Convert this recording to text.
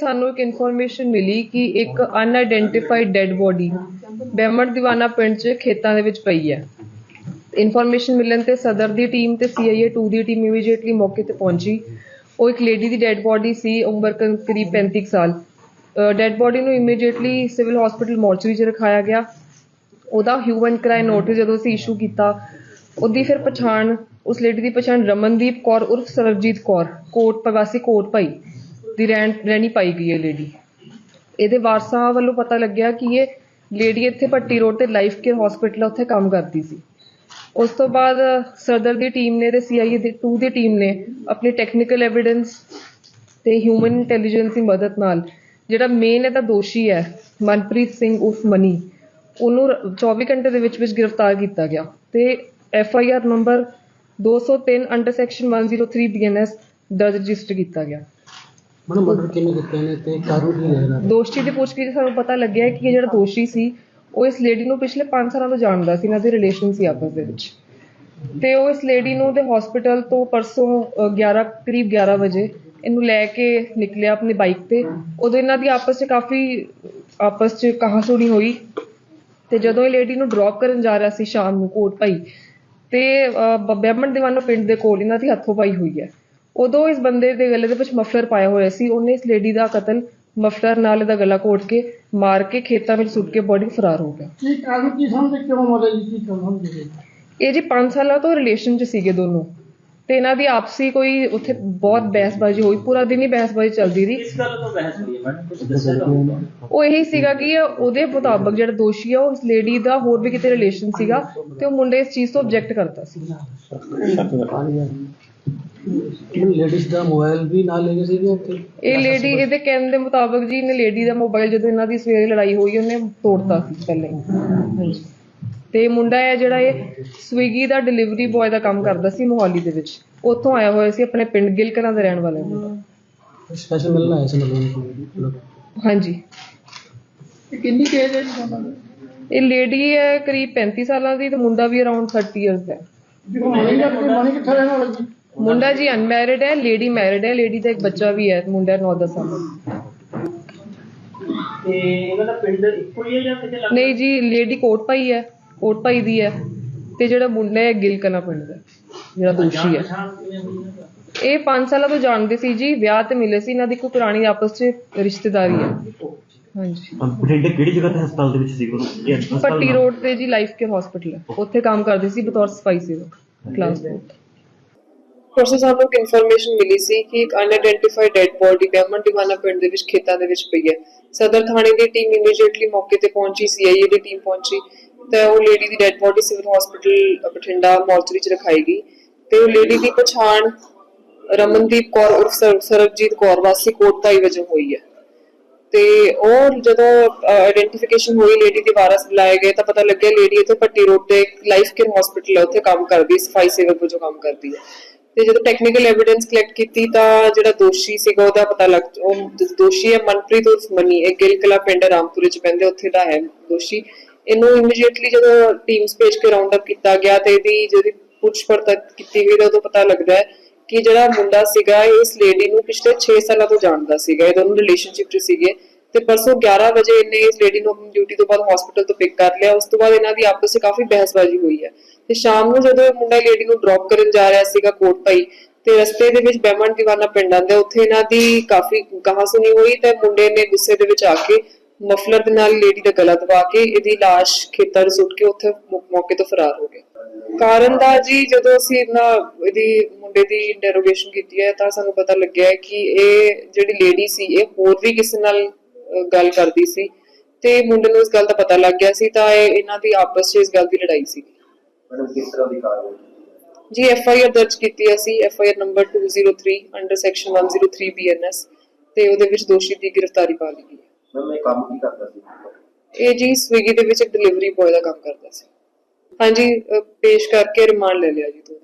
ਸਾਨੂੰ ਇੱਕ ਇਨਫੋਰਮੇਸ਼ਨ ਮਿਲੀ ਕਿ ਇੱਕ unidentified dead body Behman Diwana ਪਿੰਡ 'ਚ ਖੇਤਾਂ ਦੇ ਵਿੱਚ ਪਈ ਹੈ। ਇਨਫੋਰਮੇਸ਼ਨ ਮਿਲਣ ਤੇ ਸਦਰ ਦੀ ਟੀਮ ਤੇ ਸੀਆਈਏ 2 ਦੀ ਟੀਮ ਇਮੀਡੀਏਟਲੀ ਮੌਕੇ ਤੇ ਪਹੁੰਚੀ। ਉਹ ਇੱਕ ਲੇਡੀ ਦੀ ਡੈੱਡ ਬੋਡੀ ਸੀ, ਉਮਰ ਕਰੀਬ 35 ਸਾਲ। ਡੈੱਡ ਬੋਡੀ ਨੂੰ ਇਮੀਡੀਏਟਲੀ ਸਿਵਲ ਹਸਪੀਟਲ ਮੋਰਚਰੀ 'ਚ ਰਖਾਇਆ ਗਿਆ। ਉਹਦਾ ਹਿਊਮਨ ਕ੍ਰਾਈ ਨੋਟਿਸ ਜਦੋਂ ਅਸੀਂ ਇਸ਼ੂ ਕੀਤਾ, ਉਹਦੀ ਫਿਰ ਪਛਾਣ, ਉਸ ਲੇਡੀ ਦੀ ਪਛਾਣ ਰਮਨਦੀਪ ਕੌਰ ਉਰਫ ਸਰਬਜੀਤ ਕੌਰ, ਕੋਟ, ਪ੍ਰਵਾਸੀ ਕੋਟ ਭਾਈ। ਦੀ ਰਹਿਣ, ਰਹਿਣੀ ਪਾਈ ਗਈ ਹੈ ਲੇਡੀ ਇਹਦੇ ਵਾਰਸਾਂ ਵੱਲੋਂ ਪਤਾ ਲੱਗਿਆ ਕਿ ਇਹ ਲੇਡੀ ਇੱਥੇ ਪੱਟੀ ਰੋਡ ਤੇ ਲਾਈਫ ਕੇਅਰ ਹਸਪੀਟਲ ਉੱਥੇ ਕੰਮ ਕਰਦੀ ਸੀ। ਉਸ ਤੋਂ ਬਾਅਦ ਸਦਰ ਦੀ ਟੀਮ ਨੇ ਤੇ ਸੀਆਈਏ ਦੀ 2 ਦੀ ਟੀਮ ਨੇ ਆਪਣੀ ਟੈਕਨੀਕਲ ਐਵੀਡੈਂਸ ਤੇ ਹਿਊਮਨ ਇੰਟੈਲੀਜੈਂਸ ਦੀ ਮਦਦ ਨਾਲ, ਜਿਹੜਾ ਮੇਨ ਇਹਦਾ ਦੋਸ਼ੀ ਹੈ, ਮਨਪ੍ਰੀਤ ਸਿੰਘ ਉਰਫ ਮਨੀ, ਉਹਨੂੰ ਰ- 24 ਘੰਟੇ ਦੇ ਵਿੱਚ ਵਿੱਚ ਗ੍ਰਿਫਤਾਰ ਕੀਤਾ ਗਿਆ। ਤੇ F I R number 203 under section 103 BNS ਦਰਜ ਰਜਿਸਟਰ ਕੀਤਾ ਗਿਆ। ਮੈਨੂੰ ਮਰਡਰ ਕਿੰਨੇ ਕੀਤੇ ਨੇ ਤੇ ਕਾਰਨ ਕੀ ਲੱਗਦਾ ਦੋਸ਼ੀ ਦੀ ਪੁੱਛਗਿੱਛ ਸਾਨੂੰ ਪਤਾ ਲੱਗਿਆ ਕਿ ਇਹ ਜਿਹੜਾ ਦੋਸ਼ੀ ਸੀ ਉਹ ਇਸ ਲੇਡੀ ਨੂੰ ਪਿਛਲੇ 5 ਸਾਲਾਂ ਤੋਂ ਜਾਣਦਾ ਸੀ ਇਹਨਾਂ ਦੇ ਰਿਲੇਸ਼ਨ ਸੀ ਆਪਸ ਦੇ ਵਿੱਚ। ਤੇ ਉਹ ਇਸ ਲੇਡੀ ਨੂੰ ਦੇ ਹਸਪੀਟਲ ਤੋਂ ਪਰਸੋਂ 11 ਕਰੀਬ 11 ਵਜੇ ਇਹਨੂੰ ਲੈ ਕੇ ਨਿਕਲਿਆ ਆਪਣੀ ਬਾਈਕ ਤੇ। ਉਦੋਂ ਇਹਨਾਂ ਦੀ ਆਪਸ 'ਚ ਕਾਫੀ ਆਪਸ 'ਚ ਕਹਾਸੁਣੀ ਹੋਈ। ਤੇ ਜਦੋਂ ਇਹ ਲੇਡੀ ਨੂੰ ਡ੍ਰੌਪ ਕਰਨ ਜਾ ਰਿਹਾ ਸੀ ਸ਼ਾਮ ਨੂੰ ਕੋਟ ਭਾਈ ਤੇ ਅ, ਦੀਵਾਨੋ ਪਿੰਡ ਦੇ ਕੋਲ ਇਹਨਾਂ ਦੀ ਹੱਥੋਂ ਪਾਈ ਹੋਈ ਹੈ। ਉਦੋਂ ਇਸ ਬੰਦੇ ਦੇ ਗਲੇ ਦੇ ਵਿੱਚ ਮਫਲਰ ਪਾਇਆ ਹੋਇਆ ਸੀ। ਉਹਨੇ ਇਸ ਲੇਡੀ ਦਾ ਕਤਲ ਮਫਲਰ ਨਾਲ ਇਹਦਾ ਗਲਾ ਘੋਟ ਕੇ ਮਾਰ ਕੇ ਖੇਤਾਂ ਵਿੱਚ ਸੁੱਟ ਕੇ ਬੋਡੀ ਫਰਾਰ ਹੋ ਗਿਆ। ਕੀ ਕਾਰਨ ਕੀ ਸਮਝਦੇ? ਕਿਉਂ ਮਾਰਿਆ ਜੀ? ਕੀ ਕਾਰਨ ਸਮਝਦੇ ਇਹ ਜੀ 5 ਸਾਲਾਂ ਤੋਂ ਰਿਲੇਸ਼ਨ 'ਚ ਸੀਗੇ ਦੋਨੋਂ। ਤੇ ਇਹਨਾਂ ਦੀ ਆਪਸੀ ਕੋਈ ਉੱਥੇ ਬਹੁਤ ਬਹਿਸਬਾਜ਼ੀ ਹੋਈ। ਪੂਰਾ ਦਿਨ ਹੀ ਬਹਿਸਬਾਜ਼ੀ ਚੱਲਦੀ ਰਹੀ। ਇਸ ਗੱਲ ਤੋਂ ਬਹਿਸ ਹੋਈ ਮੈਡਮ? ਕੁਝ ਦੱਸਿਆ ਉਹ ਇਹੀ ਸੀਗਾ ਕਿ ਉਹਦੇ ਮੁਤਾਬਕ ਜਿਹੜਾ ਦੋਸ਼ੀ ਆ ਉਹ ਉਸ ਲੇਡੀ ਦਾ ਹੋਰ ਵੀ ਕਿਤੇ ਰਿਲੇਸ਼ਨ ਸੀਗਾ ਤੇ ਉਹ ਮੁੰਡੇ ਇਸ ਚੀਜ਼ ਤੋਂ ਆਬਜੈਕਟ ਕਰਦਾ ਸੀ। ਲੇਡੀਜ਼ ਦਾ ਮੋਬਾਈਲ ਵੀ ਨਾਲ ਲੈ ਗਏ ਸੀਗੇ ਉੱਥੇ? ਇਹ ਲੇਡੀ ਇਹਦੇ ਕਹਿਣ ਦੇ ਮੁਤਾਬਕ ਜੀ ਇਹਨੇ ਲੇਡੀ ਦਾ ਮੋਬਾਈਲ ਜਦੋਂ ਇਹਨਾਂ ਦੀ ਸਵੇਰੇ ਲੜਾਈ ਹੋਈ ਉਹਨੇ ਤੋੜਤਾ ਸੀ ਪਹਿਲੇ। ਹਾਂਜੀ ਤੇ ਮੁੰਡਾ ਹੈ ਜਿਹੜਾ ਇਹ ਸਵੀਗੀ ਦਾ ਡਿਲੀਵਰੀ ਬॉय ਦਾ ਕੰਮ ਕਰਦਾ ਸੀ ਮੋਹਾਲੀ ਦੇ ਵਿੱਚ। ਉੱਥੋਂ ਆਇਆ ਹੋਇਆ ਸੀ ਆਪਣੇ ਪਿੰਡ ਗਿਲਕਲਾਂ ਦਾ ਰਹਿਣ ਵਾਲਾ ਮੁੰਡਾ ਸਪੈਸ਼ਲ ਮਿਲਣ ਆਇਆ ਸੀ ਮਤਲਬ ਹਾਂਜੀ। ਕਿੰਨੀ ਕੇਜ ਹੈ ਇਹ ਲੇਡੀ ਹੈ ਕਰੀਬ 35 ਸਾਲਾਂ ਦੀ ਤੇ ਮੁੰਡਾ ਵੀ ਅਰਾਊਂਡ 30 ਇਅਰਸ ਦਾ ਹੈ। ਮਣੀ ਕਿੱਥੇ ਰਹਿਣ ਵਾਲਾ ਜੀ? ਮੁੰਡਾ ਜੀ ਅਨਮੈਰਿਡ ਹੈ ਲੇਡੀ ਮੈਰਿਡ ਹੈ ਲੇਡੀ ਦਾ ਇੱਕ ਬੱਚਾ ਵੀ ਹੈ ਮੁੰਡਾ 9-10 ਸਾਲ ਦਾ। ਤੇ ਇਹਨਾਂ ਦਾ ਪਿੰਡ ਇੱਕੋ ਹੀ ਹੈ ਜਾਂ ਕਿਤੇ ਨਹੀਂ ਜੀ ਲੇਡੀ ਕੋਟ ਪਾਈ ਹੈ ਕੋਟ ਪਾਈ ਦੀ ਹੈ ਤੇ ਜਿਹੜਾ ਮੁੰਡਾ ਹੈ ਗਿਲਕਨਾ ਪਿੰਡ ਦਾ ਜਿਹੜਾ ਦੋਸ਼ੀ ਹੈ। ਇਹ 5 ਸਾਲਾਂ ਤੋਂ ਜਾਣਦੇ ਸੀ ਜੀ ਵਿਆਹ ਤੇ ਮਿਲੇ ਸੀ ਇਹਨਾਂ ਦੀ ਕੋਈ ਪੁਰਾਣੀ ਆਪਸ 'ਚ ਰਿਸ਼ਤੇਦਾਰੀ ਹੈ। ਹਾਂਜੀ। ਬਠਿੰਡੇ ਕਿਹੜੀ ਜਗ੍ਹਾ ਤੇ ਹਸਪਤਾਲ ਦੇ ਵਿੱਚ ਸੀ ਉਹ ਇਹ ਹਸਪਤਾਲ ਪੱਟੀ? ਰੋਡ ਤੇ ਜੀ ਲਾਈਫ ਕੇਅਰ ਹਸਪੀਟਲ ਹੈ। ਉੱਥੇ ਕੰਮ ਕਰਦੇ ਸੀ ਬਤੌਰ ਸਫ਼ਾਈ ਸੇਵਕ ਕਲਾਸ 4 ਪਰਸੋਂ ਸਾਨੂੰ ਇੱਕ ਇਨਫੋਰਮੇਸ਼ਨ ਮਿਲੀ ਸੀ ਕਿ ਇੱਕ unidentified dead body Behman Tiwana ਪਿੰਡ ਦੇ ਵਿੱਚ ਖੇਤਾਂ ਦੇ ਵਿੱਚ ਪਈ ਹੈ। ਸਦਰ ਥਾਣੇ ਦੀ ਟੀਮ ਇਮੀਡੀਏਟਲੀ ਮੌਕੇ ਤੇ ਪਹੁੰਚੀ ਸੀਆਈਏ ਦੀ ਟੀਮ ਪਹੁੰਚੀ। ਤੇ ਉਹ ਲੇਡੀ ਦੀ dead body civil hospital Bathinda mortuary ਚ ਰਖਾਈ ਗਈ। ਤੇ ਉਹ ਲੇਡੀ ਦੀ ਪਛਾਣ ਰਮਨਦੀਪ ਕੌਰ ਉਰਫ ਸਰਬਜੀਤ ਕੌਰ ਵਾਸੀ ਕੋਟਪਾਈ ਵਜੋਂ ਹੋਈ ਹੈ। ਤੇ ਉਹ ਜਦੋਂ ਆਇਡੈਂਟੀਫਿਕੇਸ਼ਨ ਹੋਈ ਲੇਡੀ ਦੇ ਵਾਰਸ ਬੁਲਾਏ ਗਏ, ਤਾਂ ਪਤਾ ਲੱਗਿਆ ਲੇਡੀ ਇੱਥੇ ਪੱਟੀ ਰੋਡ ਤੇ ਲਾਈਫ ਕੇਅਰ ਹਸਪੀਟਲ ਹੈ, ਉੱਥੇ ਕੰਮ ਕਰਦੀ, ਸਫ਼ਾਈ ਸੇਵਕ ਵਜੋਂ ਕੰਮ ਕਰਦੀ ਹੈ। ਤੇ ਜਦੋਂ ਟੈਕਨੀਕਲ ਐਵੀਡੈਂਸ ਕਲੈਕਟ ਕੀਤੀ ਤਾਂ ਜਿਹੜਾ ਦੋਸ਼ੀ ਸੀਗਾ ਉਹਦਾ ਪਤਾ ਲੱਗ ਉਹ ਦੋਸ਼ੀ ਹੈ ਮਨਪ੍ਰੀਤ ਉਰਫ ਮਨੀ, ਇਹ ਗਿਲਕਲਾ ਪਿੰਡ ਰਾਮਪੁਰੇ ਚ ਪੈਂਦੇ, ਉੱਥੇ ਦਾ ਹੈ ਦੋਸ਼ੀ। ਇਹਨੂੰ ਇਮੀਡੀਏਟਲੀ ਜਦੋਂ ਟੀਮਸ ਭੇਜ ਕੇ ਰਾਉਂਡ ਅਪ ਕੀਤਾ ਗਿਆ ਤੇ ਇਹਦੀ ਜਿਹੜੀ ਪੁੱਛ ਪੜਤਾਲ ਕੀਤੀ ਗਈ ਤਾਂ ਉਦੋਂ ਪਤਾ ਲੱਗਦਾ ਹੈ ਕਿ ਜਿਹੜਾ ਮੁੰਡਾ ਸੀਗਾ, ਇਸ ਲੇਡੀ ਨੂੰ ਪਿਛਲੇ 6 ਸਾਲਾਂ ਤੋਂ ਜਾਣਦਾ ਸੀਗਾ। ਇਹ ਦੋਨੋਂ ਰਿਲੇਸ਼ਨਸ਼ਿਪ 'ਚ ਸੀਗੇ। ਤੇ ਪਰਸੋਂ 11 ਵਜੇ ਇਹਨੇ ਇਸ ਲੇਡੀ ਨੂੰ ਆਪਣੀ ਡਿਊਟੀ ਤੋਂ ਬਾਅਦ ਹਸਪੀਟਲ ਤੋਂ ਪਿਕ ਕਰ ਲਿਆ। ਉਸ ਤੋਂ ਬਾਅਦ ਇਹਨਾਂ ਦੀ ਆਪਸ ਵਿੱਚ ਕਾਫੀ ਬਹਿਸਬਾਜ਼ੀ ਹੋਈ ਹੈ। ਤੇ ਸ਼ਾਮ ਨੂੰ ਜਦੋਂ ਮੁੰਡਾ ਲੇਡੀ ਨੂੰ ਡ੍ਰੌਪ ਕਰਨ ਜਾ ਰਿਹਾ ਸੀਗਾ ਕੋਟ ਭਾਈ, ਤੇ ਰਸਤੇ ਦੇ ਵਿੱਚ ਬਹਿਮਣ ਦੀਵਾਨਾ ਪਿੰਡ ਆਂਦੇ ਉੱਥੇ ਇਹਨਾਂ ਦੀ ਕਾਫੀ ਕਹਾਸੁਣੀ ਹੋਈ ਤੇ ਮੁੰਡੇ ਨੇ ਗੁੱਸੇ ਦੇ ਵਿੱਚ ਆ ਕੇ ਮਫਲਰ ਦੇ ਨਾਲ ਲੇਡੀ ਦਾ ਗਲਾ ਦਬਾ ਕੇ ਇਹਦੀ ਲਾਸ਼ ਖੇਤਾਂ 'ਚ ਸੁੱਟ ਕੇ ਉੱਥੇ ਮੌਕੇ ਤੋਂ ਫਰਾਰ ਹੋ ਗਿਆ ਕਾਰਨ ਦਾ ਜੀ ਜਦੋਂ ਅਸੀਂ ਇਹਨਾਂ ਇਹਦੀ ਮੁੰਡੇ ਦੀ ਇੰਟਰੋਗੇਸ਼ਨ ਕੀਤੀ ਹੈ ਤਾਂ ਸਾਨੂੰ ਪਤਾ ਲੱਗਿਆ ਕਿ ਇਹ ਜਿਹੜੀ ਲੇਡੀ ਸੀ, ਇਹ ਹੋਰ ਵੀ ਕਿਸੇ ਨਾਲ ਗੱਲ ਕਰਦੀ ਸੀ ਤੇ ਮੁੰਡੇ ਨੂੰ ਇਸ ਗੱਲ ਦਾ ਪਤਾ ਲੱਗ ਗਿਆ ਸੀ ਤਾਂ ਇਹ ਇਹਨਾਂ ਦੀ ਆਪਸ 'ਚ ਇਸ ਗੱਲ ਦੀ ਲੜਾਈ ਸੀ। ਮੈਡਮ ਕਿਸ ਤਰ੍ਹਾਂ ਦੀ ਕਾਰਵਾਈ ਜੀ ਐਫ ਆਈ ਆਰ ਦਰਜ ਕੀਤੀ ਅਸੀਂ F I R number 203 under section 103 BNS ਤੇ ਉਹਦੇ ਵਿੱਚ ਦੋਸ਼ੀ ਦੀ ਗ੍ਰਿਫਤਾਰੀ ਪਾ ਲਈ ਗਈ ਹੈ। ਮੈਮ ਇਹ ਕੰਮ ਕੀ ਕਰਦਾ ਸੀ? ਇਹ ਜੀ ਸਵਿਗੀ ਦੇ ਵਿੱਚ ਡਿਲੀਵਰੀ ਬॉय ਦਾ ਕੰਮ ਕਰਦਾ ਸੀ। ਹਾਂਜੀ ਪੇਸ਼ ਕਰਕੇ ਰਿਮਾਂਡ ਲੈ ਲਿਆ ਜੀ ਦਿਨ।